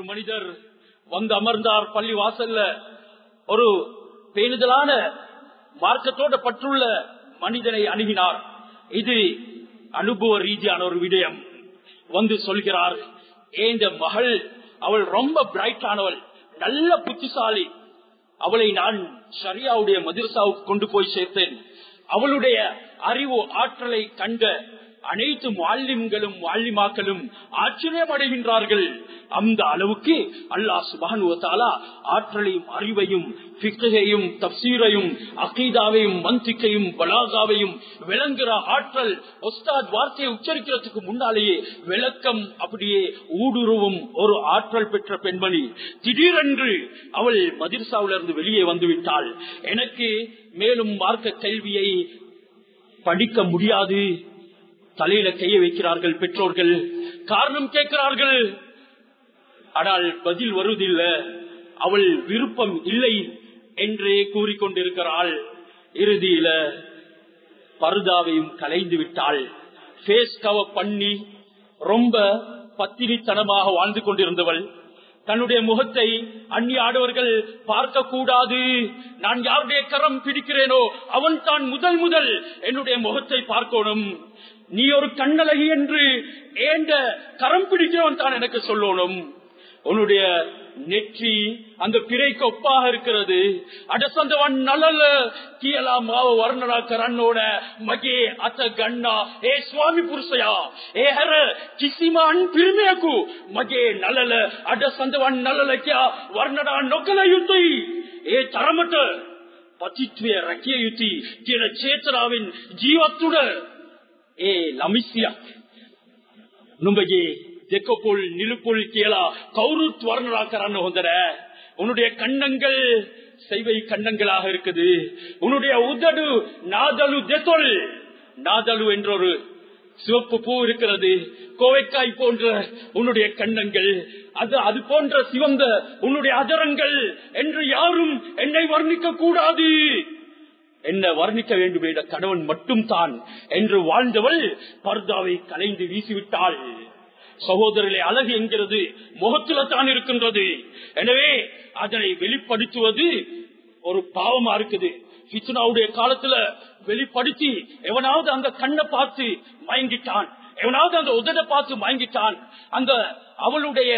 ஒரு மனிதர் வந்து அமர்ந்தார் பள்ளி வாசல்ல. ஒரு பேணுதலான மார்க்கத்தோட பற்றுள்ள மனிதனை அணுகினார். இது அனுபவ ரீதியான ஒரு விடயம். வந்து சொல்கிறார் ஏந்த மகள் அவள் ரொம்ப பிரைட்டானவள் நல்ல புத்திசாலி. அவளை நான் ஷரியாவுடைய மதிர்சாவுக்கு கொண்டு போய் சேர்த்தேன். அவளுடைய அறிவு ஆற்றலை கண்ட அனைத்து மாலிம்களும் மாலிமாக்களும் ஆச்சரியம் அடைகின்றார்கள் அந்த அளவுக்கு அல்லாஹ் சுபானுவத்தாலா ஆற்றலையும் அறிவையும் பிக்கையையும் தப்சீரையும் அகீதாவையும் மந்திக்கையும் பலாகாவையும் விளங்குற ஆற்றல் ஒஸ்தாத் வார்த்தையை உச்சரிக்கிறதுக்கு முன்னாலேயே விளக்கம் அப்படியே ஊடுருவும் ஒரு ஆற்றல் பெற்ற பெண்மணி. திடீரென்று அவள் மதிர்சாவிலிருந்து வெளியே வந்துவிட்டாள். எனக்கு மேலும் மார்க்க கல்வியை படிக்க முடியாது. தலையில கைய வைக்கிறார்கள் பெற்றோர்கள். காரணம் கேட்கிறார்கள். ஆனால் பதில் வருவதில்லை அவள் விருப்பம் இல்லை என்றே கூறிக்கொண்டிருக்கிறாள். இறுதியில பருதாவையும் கலைந்து விட்டாள். பேஸ் கவர் பண்ணி ரொம்ப பத்திரித்தனமாக வாழ்ந்து கொண்டிருந்தவள். தன்னுடைய முகத்தை அந்நிய ஆடவர்கள் பார்க்க கூடாது நான் யாருடைய கரம் பிடிக்கிறேனோ அவன் தான் முதல் முதல் என்னுடைய முகத்தை பார்க்கணும். நீ ஒரு கண்ணழகி என்று ஏண்ட கரம் பிடிக்கிறவன் தான் எனக்கு சொல்லணும். உன்னுடைய நெற்றி அந்த பிறைக்கு ஒப்பாக இருக்கிறது. அடசந்தவன் நலல கீழா மாவு வர்ணனா கரண்ணோட மகே அத்த கண்ணா ஏ சுவாமಿ ಪುರುಷಯಾ ಏ ಹರ ಕಿಸಿಮಾನ್ ಪಿರ್ಮೇಕು ಮಗೆ ನಲಲ ಅಡಸಂದವನ್ நலலக்கியா ವರ್ಣಡ நொக்கல யுத்தி ஏ ತರಮಟ ಪತಿತ್ವ ரக்கிய யுத்தி கீழ சேத்ராவின் ஜீவத்துடன். ඒ ළමිස්සියක් නුඹගේ දෙකොපුල් නිලුපුල් කියලා කවුරුත් වර්ණනා කරන්න හොඳ உன்னுடைய கண்ணங்கள் செய்வை கண்டங்களாக இருக்குது. உன்னுடைய உதடு நாதலு தெசொல் நாதலு என்றொரு சிவப்பு பூ இருக்கிறது. கோவைக்காய் போன்ற உன்னுடைய கண்ணங்கள் அது அது போன்ற சிவந்த உன்னுடைய அதரங்கள் என்று யாரும் என்னை வர்ணிக்க கூடாது என்ன வர்ணிக்க வேண்டும் என்ற கணவன் மட்டும் தான் என்று வாழ்ந்தவள் பர்தாவை கலைந்து வீசிவிட்டாள். சகோதரர்களே அழகு என்கிறது முகத்துல தான் இருக்கின்றது. எனவே அதனை வெளிப்படுத்துவது ஒரு பாவமா இருக்குது. பிச்சுனாவுடைய காலத்துல வெளிப்படுத்தி எவனாவது அந்த கண்ணை பார்த்து மயங்கிட்டான் எவனாவது அந்த உதட பார்த்து மயங்கிட்டான் அந்த அவளுடைய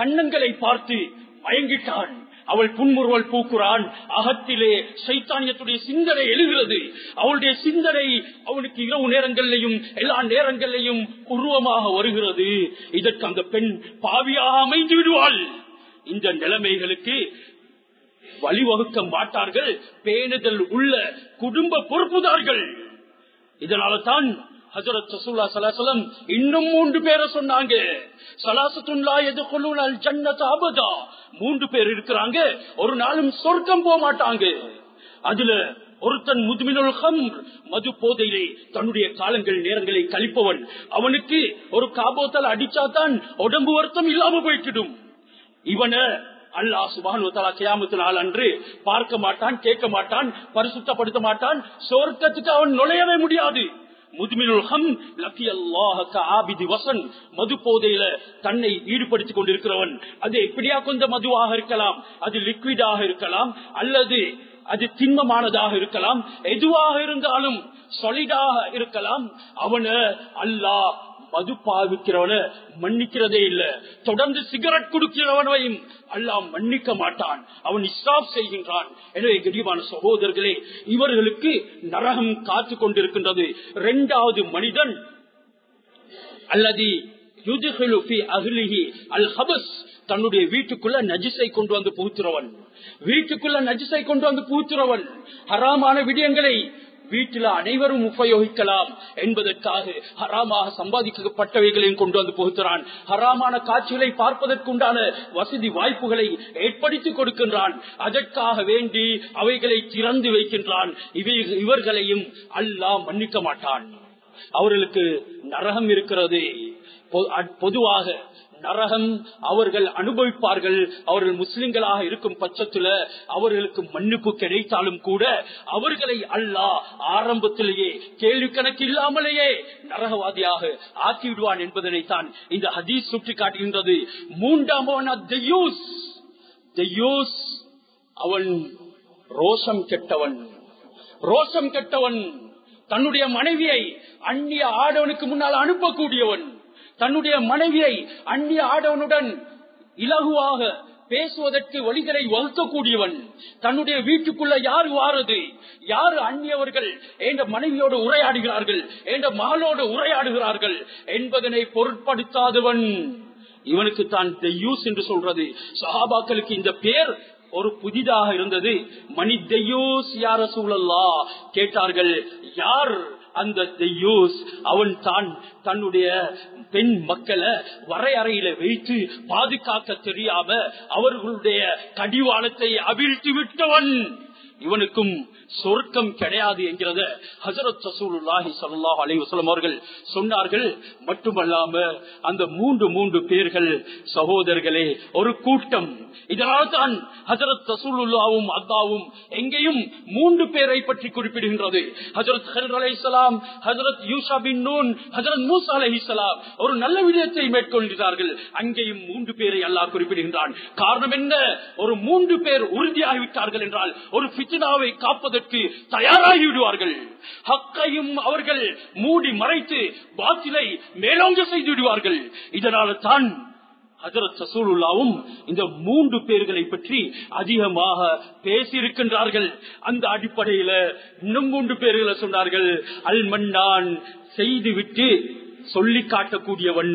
கண்ணங்களை பார்த்து மயங்கிட்டான். அவள் புன்முறுவல் பூக்குறான். அகத்திலே சைத்தானியத்துடைய சிந்தனை எழுகிறது. அவளுடைய சிந்தனை அவனுக்கு இரவு நேரங்களிலையும் எல்லா நேரங்களிலையும் உருவமாக வருகிறது. இதற்கு அந்த பெண் பாவியாக அமைந்து விடுவாள். இந்த நிலைமைகளுக்கு வழிவகுக்க மாட்டார்கள். பேணுதல் உள்ள குடும்ப பொறுப்புதார்கள். இதனால தான் ஹசரத் ரசூல்லா சலாசலம் இன்னும் மூன்று பேரை சொன்னாங்க. சலாசத்துல்லா எதுகொள்ளும் ஜன்னத் அபதா. மூன்று பேர் இருக்கிறாங்க. ஒரு நாளும் சொர்க்கம் போக மாட்டாங்க. அதுல ஒருத்தன் முதுமினுல் மது போதையிலே தன்னுடைய காலங்கள் நேரங்களை கழிப்பவன். அவனுக்கு ஒரு காபோத்தல் அடிச்சாதான் உடம்பு வருத்தம் இல்லாம போய்கிடும் இவனை அல்லாஹ் சுபானுவத்தாலா கியாமத்து நாள் அன்று பார்க்க மாட்டான் கேட்க மாட்டான் பரிசுத்தப்படுத்த மாட்டான். சொர்க்கத்துக்கு அவன் நுழையவே முடியாது. மது போதையில தன்னை ஈடுபடுத்திக் கொண்டிருக்கிறவன். அது எப்படியா கொஞ்சம் மதுவாக இருக்கலாம். அது லிக்விடாக இருக்கலாம். அல்லது அது திண்மமானதாக இருக்கலாம். எதுவாக இருந்தாலும் சொலிடாக இருக்கலாம். அவன அல்லாஹ் மது பாவிக்கிறவன மன்னிக்கிறதே இல்ல. தொடர்ந்து சிகரெட் குடுக்கிறவனையும் அல்லாஹ் மன்னிக்க மாட்டான். அவன் இஸ்ராப் செய்கின்றான். எனவே கடிவான சகோதரர்களே இவர்களுக்கு நரகம் காத்து கொண்டிருக்கின்றது. இரண்டாவது மனிதன் அல்லது தன்னுடைய வீட்டுக்குள்ள நஜிசை கொண்டு வந்து புகுத்துறவன் வீட்டுக்குள்ள நஜிசை கொண்டு வந்து புகுத்துறவன் ஹராமான விடயங்களை வீட்டில் அனைவரும் உபயோகிக்கலாம் என்பதற்காக ஹராமாக சம்பாதிக்கப்பட்டவைகளையும் கொண்டு வந்து புகுத்துறான். ஹராமான காட்சிகளை பார்ப்பதற்குண்டான வசதி வாய்ப்புகளை ஏற்படுத்தி கொடுக்கின்றான். அதற்காக வேண்டி அவைகளை திறந்து வைக்கின்றான். இவர்களையும் அல்லாஹ் மன்னிக்க மாட்டான். அவர்களுக்கு நரகம் இருக்கிறது. பொதுவாக நரகம் அவர்கள் அனுபவிப்பார்கள். அவர்கள் முஸ்லிம்களாக இருக்கும் பட்சத்துல அவர்களுக்கு மன்னிப்பு கிடைத்தாலும் கூட அவர்களை அல்லாஹ் ஆரம்பத்திலேயே கேள்வி கணக்கு இல்லாமலேயே நரகவாதியாக ஆக்கிவிடுவான் என்பதனைத்தான் இந்த ஹதீஸ் சுட்டி காட்டுகின்றது மூன்றாம் அவன் ரோஷம் கெட்டவன். ரோஷம் கெட்டவன். தன்னுடைய மனைவியை அந்நிய ஆடவனுக்கு முன்னால் அனுப்பக்கூடியவன். தன்னுடைய மனைவியை அந்நிய ஆடவனுடன் இலகுவாக பேசுவதற்கு வழிகளை வகுக்கக்கூடியவன். தன்னுடைய வீட்டுக்குள்ள யார் வாரது? யார் அந்நியவர்கள்? என்ற மனைவியோடு உரையாடுகிறார்கள். என்ற மகளோடு உரையாடுகிறார்கள். என்பதனை பொருட்படுத்தாதவன். இவனுக்கு தான் தெய்யூஸ் என்று சொல்றது. சஹாபாக்களுக்கு இந்த பேர் ஒரு புதிதாக இருந்தது. மணி தெய்யூஸ் யார சூழல்லா கேட்டார்கள் யார் அந்த தெய்யூஸ் அவன் தான் தன்னுடைய பெண் மக்களை வரையறையில வைத்து பாதுகாக்க தெரியாம அவர்களுடைய கடிவாளத்தை அவிழ்த்து விட்டவன். இவனுக்கும் சொர்க்கம் கிடையாது என்கிறத ஹசரத் சசூலுல்லாஹி ஸல்லல்லாஹு அலைஹி வஸல்லம் அவர்கள் சொன்னார்கள். மட்டுமல்லாம அந்த மூன்று மூன்று பேர்கள் சகோதரர்களே ஒரு கூட்டம். இதனால் தான் ஹசரத் சசூலுல்லாவும் அத்தாவும் எங்கேயும் மூன்று பேரை பற்றி குறிப்பிடுகின்றது. ஹசரத் ஹர் அலைஹிஸ்ஸலாம் ஹசரத் யூசா பின் நூன் ஹசரத் மூசா அலைஹிஸ்ஸலாம் ஒரு நல்ல விடயத்தை மேற்கொள்கிறார்கள். அங்கேயும் மூன்று பேரை அல்லாஹ் குறிப்பிடுகின்றான். காரணம் என்ன? ஒரு மூன்று பேர் உறுதியாகிவிட்டார்கள் என்றால் ஒரு பித்னாவை காப்பதற்கு தயாராகி விடுவார்கள் ஹக்கையும் அவர்கள் மூடி மறைத்து பாத்திலை மேலோங்க செய்து விடுவார்கள் இதனால தான் ஹசரத் சசூலுல்லாவும் இந்த மூன்று பேர்களை பற்றி அதிகமாக பேசியிருக்கின்றார்கள். அந்த அடிப்படையில இன்னும் மூன்று பேர்களை சொன்னார்கள். அல்மன்னான் செய்துவிட்டு சொல்லி காட்டக்கூடியவன்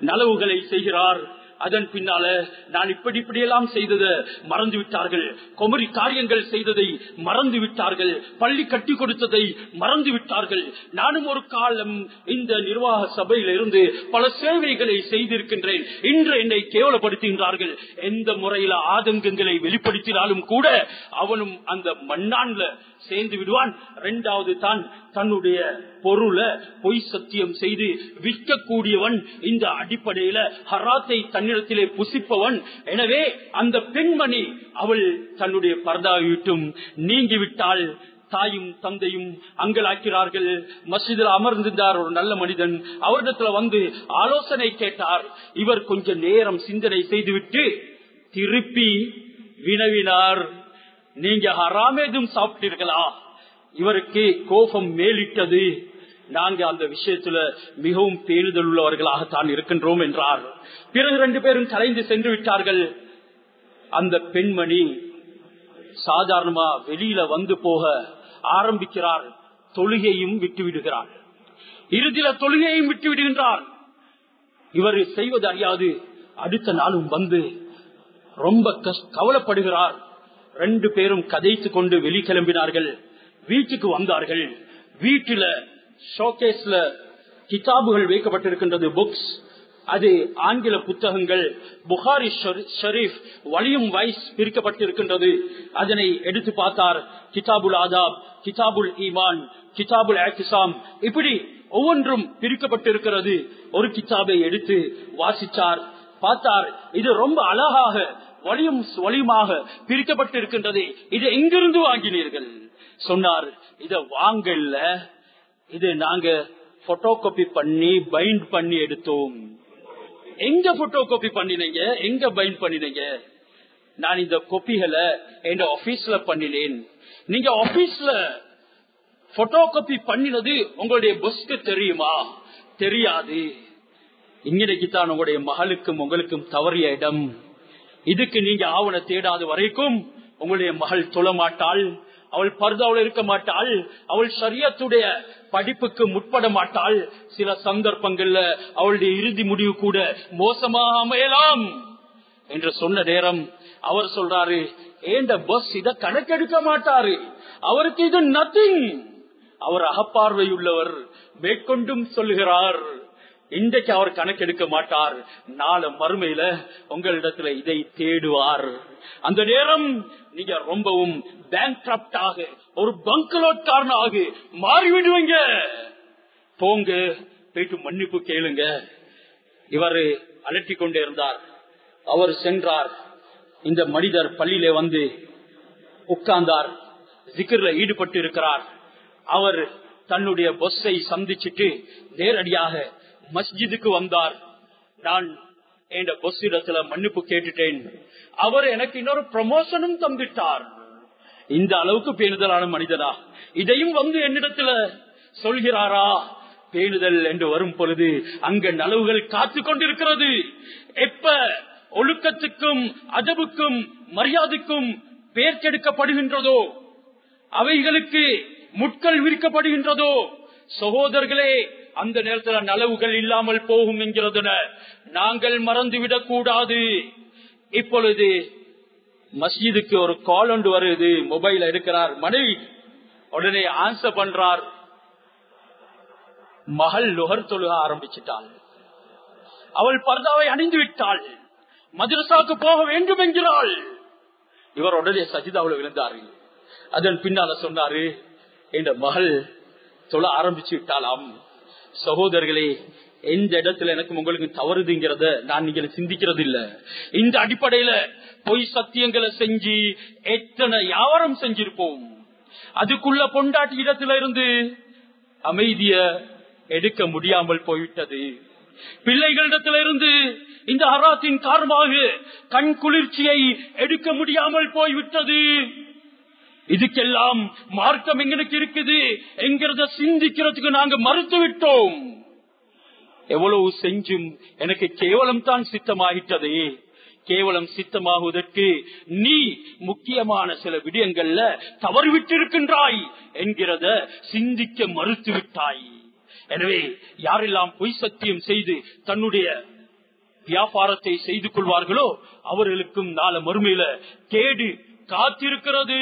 நலவுகளை செய்கிறார். அதன் பின்னால நான் இப்படி இப்படியெல்லாம் செய்ததை மறந்து விட்டார்கள். குமரி காரியங்கள் செய்ததை மறந்து விட்டார்கள். பள்ளி கட்டி கொடுத்ததை மறந்து விட்டார்கள். நானும் ஒரு காலம் இந்த நிர்வாக சபையில் இருந்து பல சேவைகளை செய்திருக்கின்றேன். இன்று என்னை கேவலப்படுத்துகின்றார்கள். எந்த முறையில ஆதங்கங்களை வெளிப்படுத்தினாலும் கூட அவனும் அந்த மண்ணான்ல சேர்ந்து விடுவான். இரண்டாவது தான் தன்னுடைய பொருளை பொய் சத்தியம் செய்து விற்கக்கூடியவன். இந்த அடிப்படையில ஹராத்தை தன்னிடத்திலே புசிப்பவன். எனவே அந்த பெண்மணி அவள் தன்னுடைய பர்தாவிட்டும் நீங்கிவிட்டால் தாயும் தந்தையும் அங்கலாக்கிறார்கள். மசிதில் அமர்ந்திருந்தார் ஒரு நல்ல மனிதன். அவரிடத்துல வந்து ஆலோசனை கேட்டார். இவர் கொஞ்ச நேரம் சிந்தனை செய்துவிட்டு திருப்பி வினவினார். நீங்க ஹராமேதும் சாப்பிட்டீர்களா? இவருக்கு கோபம் மேலிட்டது. நாங்க அந்த விஷயத்துல மிகவும் தேறுதல் உள்ளவர்களாக தான் இருக்கின்றோம் என்றார். பிறகு ரெண்டு பேரும் கலைந்து சென்று விட்டார்கள். அந்த பெண்மணி சாதாரணமா வெளியில வந்து போக ஆரம்பிக்கிறார். தொழுகையும் விட்டு விடுகிறார். இறுதியில தொழுகையும் விட்டு விடுகின்றார். இவர் செய்வது அறியாது. அடுத்த நாளும் வந்து ரொம்ப கவலைப்படுகிறார். ரெண்டு பேரும் கதைத்து கொண்டு வெளி கிளம்பினார்கள் வீட்டுக்கு வந்தார்கள். வீட்டில ஷோகேஸ்ல கிதாபுகள் வைக்கப்பட்டிருக்கின்றது புக்ஸ் அது ஆங்கில புத்தகங்கள். புகாரி ஷரீப் வலியும் வைஸ் பிரிக்கப்பட்டிருக்கின்றது. அதனை எடுத்து பார்த்தார். கிதாபுல் ஆதாப் கிதாபுல் ஈமான் கிதாபுல் ஆக்கிசாம் இப்படி ஒவ்வொன்றும் பிரிக்கப்பட்டிருக்கிறது. ஒரு கிதாபை எடுத்து வாசித்தார். பார்த்தார். இது ரொம்ப அழகாக வலியும் வலியுமாக பிரிக்கப்பட்டு இருக்கின்றது இதை எங்கிருந்து வாங்கினீர்கள்? சொன்னார் இத வாங்கல இது நாங்க போட்டோ காப்பி பண்ணி பைண்ட் பண்ணி எடுத்தோம். எங்க போட்டோ காப்பி பண்ணினீங்க? எங்க பைண்ட் பண்ணினீங்க? நான் இந்த கொப்பிகளை என் ஆபீஸ்ல பண்ணினேன். நீங்க ஆபீஸ்ல போட்டோ காப்பி பண்ணினது உங்களுடைய பொஸ்க்கு தெரியுமா? தெரியாது. இன்னைக்கு தான் உங்களுடைய மகளுக்கும் உங்களுக்கும் தவறிய இடம். இதுக்கு நீங்க ஆவண தேடாத வரைக்கும் உங்களுடைய மகள் தொழமாட்டாள் அவள் பர்தாவில் இருக்க மாட்டாள் அவள் சரியத்துடைய படிப்புக்கு முற்பட மாட்டாள். சில சந்தர்ப்பங்கள்ல அவளுடைய இறுதி முடிவு கூட மோசமாக அமையலாம் என்று சொன்ன நேரம் அவர் சொல்றாரு ஏண்ட பஸ் இத கணக்கெடுக்க மாட்டாரு? அவருக்கு இது நத்திங் அவர் அகப்பார்வை உள்ளவர் மேற்கொண்டும் சொல்லுகிறார் இன்றைக்கு அவர் கணக்கெடுக்க மாட்டார். நாலு மறுமையில உங்களிடத்துல இதை தேடுவார். அந்த நேரம் நீங்க ரொம்பவும் பேங்க் ஒரு பங்கலோட்காரனாக மாறிவிடுவீங்க. போங்க போயிட்டு மன்னிப்பு கேளுங்க. இவர் அலட்டி கொண்டே இருந்தார். அவர் சென்றார். இந்த மனிதர் பள்ளியிலே வந்து உட்கார்ந்தார். ஜிக்கிர்ல ஈடுபட்டு இருக்கிறார் அவர் தன்னுடைய பொஸ்ஸை சந்திச்சுட்டு நேரடியாக மஸ்ஜிதுக்கு வந்தார். நான் என் பொஸ் மன்னிப்பு கேட்டுட்டேன். அவர் எனக்கு இன்னொரு ப்ரமோஷனும் தந்துட்டார். இந்த அளவுக்கு பேணுதலான மனிதனா இதையும் வந்து என்னிடத்துல சொல்கிறாரா? பேணுதல் என்று வரும் பொழுது அங்க நலவுகள் காத்து கொண்டிருக்கிறது. எப்ப ஒழுக்கத்துக்கும் அதபுக்கும் மரியாதைக்கும் பேர் கெடுக்கப்படுகின்றதோ அவைகளுக்கு முட்கள் விரிக்கப்படுகின்றதோ சகோதரர்களே அந்த நேரத்தில் நலவுகள் இல்லாமல் போகும் என்கிறதுன நாங்கள் மறந்துவிடக் கூடாது. இப்பொழுது மஸ்ஜிதுக்கு ஒரு கால் ஒன்று வருது. மொபைல் எடுக்கிறார் மனைவி உடனே ஆன்சர் பண்றார். மகள் நுகர் தொழுக ஆரம்பிச்சிட்டாள். அவள் பர்தாவை அணிந்து விட்டாள். மதுரசாக்கு போக வேண்டும் என்கிறாள். இவர் உடனே சஜிதாவில் விழுந்தாரு. அதன் பின்னால சொன்னாரு என்ற மகள் தொழ ஆரம்பிச்சு விட்டாலாம் சகோதரர்களே எந்த இடத்துல எனக்கு உங்களுக்கு தவறுதுங்கிறத நான் நீங்க சிந்திக்கிறது இல்ல இந்த அடிப்படையில பொய் சத்தியங்களை செஞ்சு எத்தனை யாவரம் செஞ்சிருப்போம். அதுக்குள்ள பொண்டாட்டி இடத்துல இருந்து அமைதிய எடுக்க முடியாமல் போய்விட்டது. பிள்ளைகளிடத்துல இருந்து இந்த அராத்தின் காரணமாக கண் குளிர்ச்சியை எடுக்க முடியாமல் போய்விட்டது. இதுக்கெல்லாம் மார்க்கம் எங்களுக்கு இருக்குது என்கிறத சிந்திக்கிறதுக்கு நாங்க மறுத்து விட்டோம் எவ்வளவு செஞ்சும் எனக்கு கேவலம் தான் சித்தமாகிட்டதே. கேவலம் சித்தமாகுவதற்கு நீ முக்கியமான சில விடயங்கள்ல தவறிவிட்டிருக்கின்றாய் என்கிறத சிந்திக்க மறுத்து விட்டாய் எனவே யாரெல்லாம் பொய் சத்தியம் செய்து தன்னுடைய வியாபாரத்தை செய்து கொள்வார்களோ அவர்களுக்கும் நாள மறுமையில கேடு காத்திருக்கிறது.